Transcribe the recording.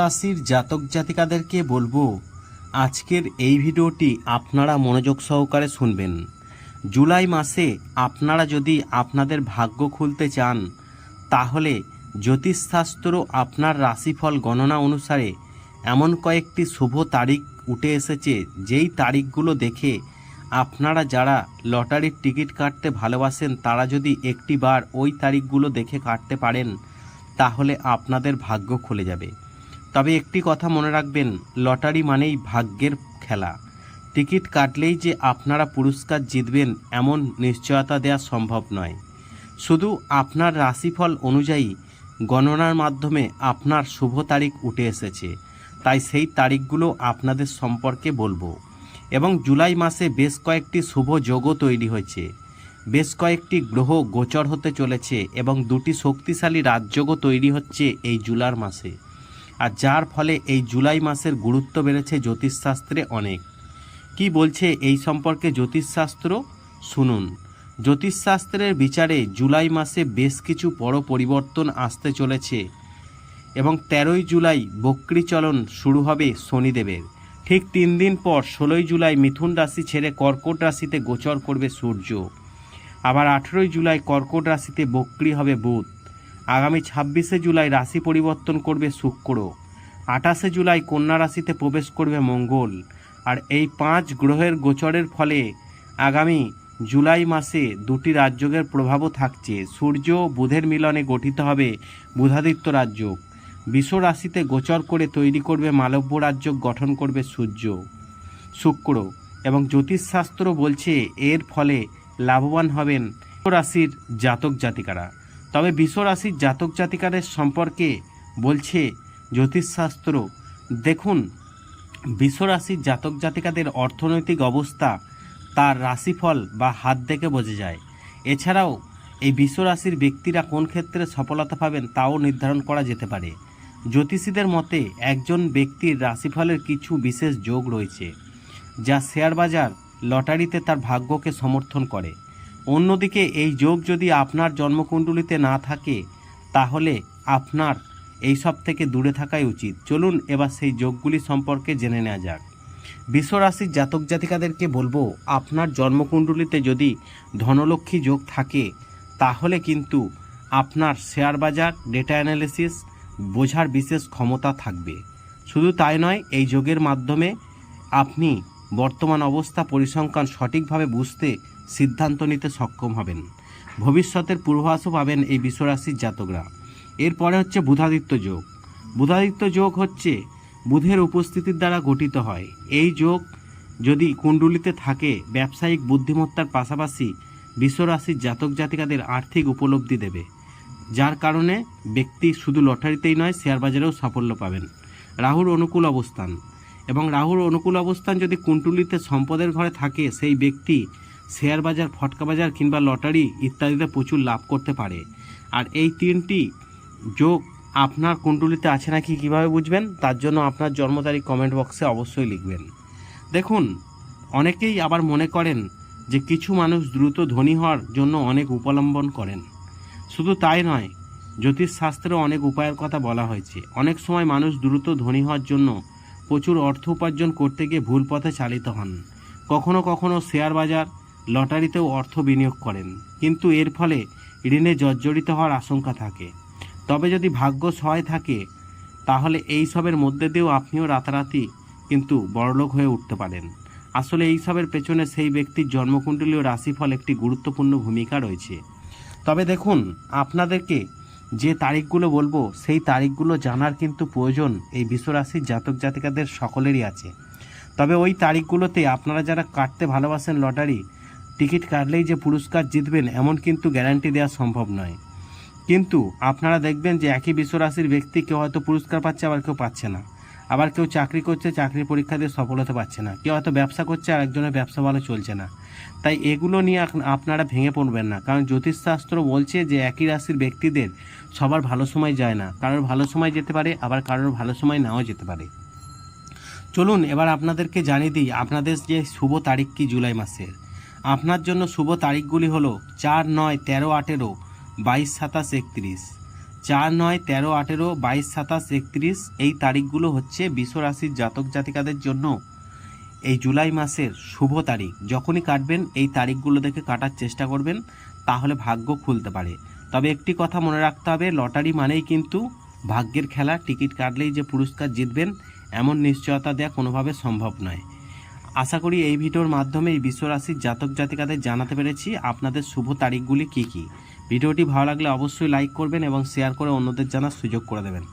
রাশির জাতক জাতিকাদেরকে বলব, আজকের এই ভিডিওটি আপনারা মনোযোগ সহকারে শুনবেন। জুলাই মাসে আপনারা যদি আপনাদের ভাগ্য খুলতে চান, তাহলে জ্যোতিষশাস্ত্র আপনার রাশিফল গণনা অনুসারে এমন কয়েকটি শুভ তারিখ উঠে এসেছে, যেই তারিখগুলো দেখে আপনারা যারা লটারির টিকিট কাটতে ভালোবাসেন, তারা যদি একটি বার ওই তারিখগুলো দেখে কাটতে পারেন, তাহলে আপনাদের ভাগ্য খুলে যাবে। তবে একটি কথা মনে রাখবেন, লটারি মানেই ভাগ্যের খেলা। টিকিট কাটলেই যে আপনারা পুরস্কার জিতবেন এমন নিশ্চয়তা দেওয়া সম্ভব নয়। শুধু আপনার রাশিফল অনুযায়ী গণনার মাধ্যমে আপনার শুভ তারিখ উঠে এসেছে। তাই সেই তারিখগুলো আপনাদের সম্পর্কে বলব। এবং জুলাই মাসে বেশ কয়েকটি শুভ যোগও তৈরি হয়েছে। বেশ কয়েকটি গ্রহ গোচর হতে চলেছে এবং দুটি শক্তিশালী রাজযোগও তৈরি হচ্ছে এই জুলার মাসে। আর যার ফলে এই জুলাই মাসের গুরুত্ব বেড়েছে জ্যোতিষশাস্ত্রে অনেক। কি বলছে এই সম্পর্কে জ্যোতিষশাস্ত্র? শুনুন। জ্যোতিষশাস্ত্রের বিচারে জুলাই মাসে বেশ কিছু বড় পরিবর্তন আসতে চলেছে এবং তেরোই জুলাই বক্রীচলন শুরু হবে শনিদেবের। ঠিক তিন দিন পর ষোলোই জুলাই মিথুন রাশি ছেড়ে কর্কট রাশিতে গোচর করবে সূর্য। আবার আঠেরোই জুলাই কর্কট রাশিতে বক্রী হবে বুধ। আগামী ছাব্বিশে জুলাই রাশি পরিবর্তন করবে শুক্র। আঠাশে জুলাই কন্যা রাশিতে প্রবেশ করবে মঙ্গল। আর এই পাঁচ গ্রহের গোচরের ফলে আগামী জুলাই মাসে দুটি রাজযোগের প্রভাবও থাকছে। সূর্য বুধের মিলনে গঠিত হবে বুধাদিত্য রাজ্য। বিশ্ব রাশিতে গোচর করে তৈরি করবে মালব্য রাজযোগ গঠন করবে সূর্য। শুক্র এবং জ্যোতিষশাস্ত্র বলছে এর ফলে লাভবান হবেন রাশির জাতক জাতিকারা। তবে বিশ্ব রাশির জাতক জাতিকাদের সম্পর্কে বলছে জ্যোতিষশাস্ত্র। দেখুন বিশ্ব রাশির জাতক জাতিকাদের অর্থনৈতিক অবস্থা তার রাশিফল বা হাত দেখে বোঝা যায়। এছাড়াও, এই বিশ্ব রাশির ব্যক্তিরা কোন ক্ষেত্রে সফলতা পাবেন তাও নির্ধারণ করা যেতে পারে। জ্যোতিষীদের মতে, একজন ব্যক্তির রাশিফলের কিছু বিশেষ যোগ রয়েছে, যা শেয়ার বাজার লটারিতে তার ভাগ্যকে সমর্থন করে। অন্যদিকে এই যোগ যদি আপনার জন্মকুণ্ডলিতে না থাকে, তাহলে আপনার এই সব থেকে দূরে থাকাই উচিত। চলুন এবার সেই যোগগুলি সম্পর্কে জেনে নেওয়া যাক। বিশ্বরাশির জাতক জাতিকাদেরকে বলব, আপনার জন্মকুণ্ডলিতে যদি ধনলক্ষ্মী যোগ থাকে, তাহলে কিন্তু আপনার শেয়ার বাজার, ডেটা অ্যানালিসিস বোঝার বিশেষ ক্ষমতা থাকবে। শুধু তাই নয়, এই যোগের মাধ্যমে আপনি বর্তমান অবস্থা পরিসংখ্যান সঠিকভাবে বুঝতে সিদ্ধান্ত নিতে সক্ষম হবেন। ভবিষ্যতের পূর্বাভাসও পাবেন এই বিশ্বরাশির জাতকরা। এরপরে হচ্ছে বুধাদিত্য যোগ। বুধাদিত্য যোগ হচ্ছে বুধের উপস্থিতির দ্বারা গঠিত হয়। এই যোগ যদি কুণ্ডলিতে থাকে, ব্যবসায়িক বুদ্ধিমত্তার পাশাপাশি বিশ্বরাশির জাতক জাতিকাদের আর্থিক উপলব্ধি দেবে। যার কারণে ব্যক্তি শুধু লটারিতেই নয়, শেয়ার বাজারেও সাফল্য পাবেন। রাহুর অনুকূল অবস্থান। এবং রাহুর অনুকূল অবস্থান যদি কুণ্ডুলিতে সম্পদের ঘরে থাকে, সেই ব্যক্তি শেয়ার বাজার, ফটকা বাজার কিংবা লটারি ইত্যাদিতে প্রচুর লাভ করতে পারে। আর এই তিনটি যোগ আপনার কুণ্ডলিতে আছে নাকি কীভাবে বুঝবেন? তার জন্য আপনার জন্ম তারিখ কমেন্ট বক্সে অবশ্যই লিখবেন। দেখুন, অনেকেই আবার মনে করেন যে কিছু মানুষ দ্রুত ধনী হওয়ার জন্য অনেক উপলম্বন করেন। শুধু তাই নয় জ্যোতিষশাস্ত্রেও অনেক উপায়ের কথা বলা হয়েছে। অনেক সময় মানুষ দ্রুত ধনী হওয়ার জন্য প্রচুর অর্থ উপার্জন করতে গিয়ে ভুল পথে চালিত হন। কখনো কখনো শেয়ার বাজার লটারিতেও অর্থ বিনিয়োগ করেন। কিন্তু এর ফলে ঋণে জর্জরিত হওয়ার আশঙ্কা থাকে। তবে যদি ভাগ্য সহায় থাকে, তাহলে এই সবের মধ্যে দিয়েও আপনিও রাতারাতি কিন্তু বড়লোক হয়ে উঠতে পারেন। আসলে এই সবের পেছনে সেই ব্যক্তির জন্মকুণ্ডলী ও রাশিফল একটি গুরুত্বপূর্ণ ভূমিকা রয়েছে। তবে দেখুন, আপনাদেরকে যে তারিখগুলো বলব, সেই তারিখগুলো জানার কিন্তু প্রয়োজন এই বিশ্বরাশির জাতক জাতিকাদের সকলেরই আছে। তবে ওই তারিখগুলোতে আপনারা যারা কাটতে ভালোবাসেন লটারি টিকিট কাটলেই যে পুরস্কার জিতবেন, এমন কিন্তু গ্যারান্টি দেওয়া সম্ভব নয়। কিন্তু আপনারা দেখবেন যে একই বিশ্বরাশির ব্যক্তি কেউ হয়তো পুরস্কার পাচ্ছে, আবার কেউ পাচ্ছে না। আবার কেউ চাকরি করছে, চাকরির পরীক্ষা দিয়ে সফল হতে পারছে না। কেউ হয়তো ব্যবসা করছে আর একজনের ব্যবসা ভালো চলছে না। তাই এগুলো নিয়ে আপনারা ভেঙে পড়বেন না। কারণ জ্যোতিষশাস্ত্র বলছে যে একই রাশির ব্যক্তিদের সবার ভালো সময় যায় না। কারোর ভালো সময় যেতে পারে, আবার কারোর ভালো সময় নাও যেতে পারে। চলুন, এবার আপনাদেরকে জানিয়ে দিই, আপনাদের যে শুভ তারিখ কি জুলাই মাসের? আপনার জন্য শুভ তারিখগুলি হলো চার নয় তেরো আঠেরো বাইশ সাতাশ একত্রিশ। চার নয় তেরো আঠেরো বাইশ সাতাশ একত্রিশ এই তারিখগুলো হচ্ছে বিশ্ব রাশির জাতক জাতিকাদের জন্য এই জুলাই মাসের শুভ তারিখ। যখনই কাটবেন এই তারিখগুলো দেখে কাটার চেষ্টা করবেন, তাহলে ভাগ্য খুলতে পারে। তবে একটি কথা মনে রাখতে হবে, লটারি মানেই কিন্তু ভাগ্যের খেলা। টিকিট কাটলেই যে পুরস্কার জিতবেন, এমন নিশ্চয়তা দেওয়া কোনোভাবে সম্ভব নয়। আশা করি এই ভিডিওর মাধ্যমে এই বিশ্বরাশির জাতক জাতিকাদের জানাতে পেরেছি আপনাদের শুভ তারিখগুলি কি কি। ভিডিওটি ভালো লাগলে অবশ্যই লাইক করবেন এবং শেয়ার করে অন্যদের জানার সুযোগ করে দেবেন।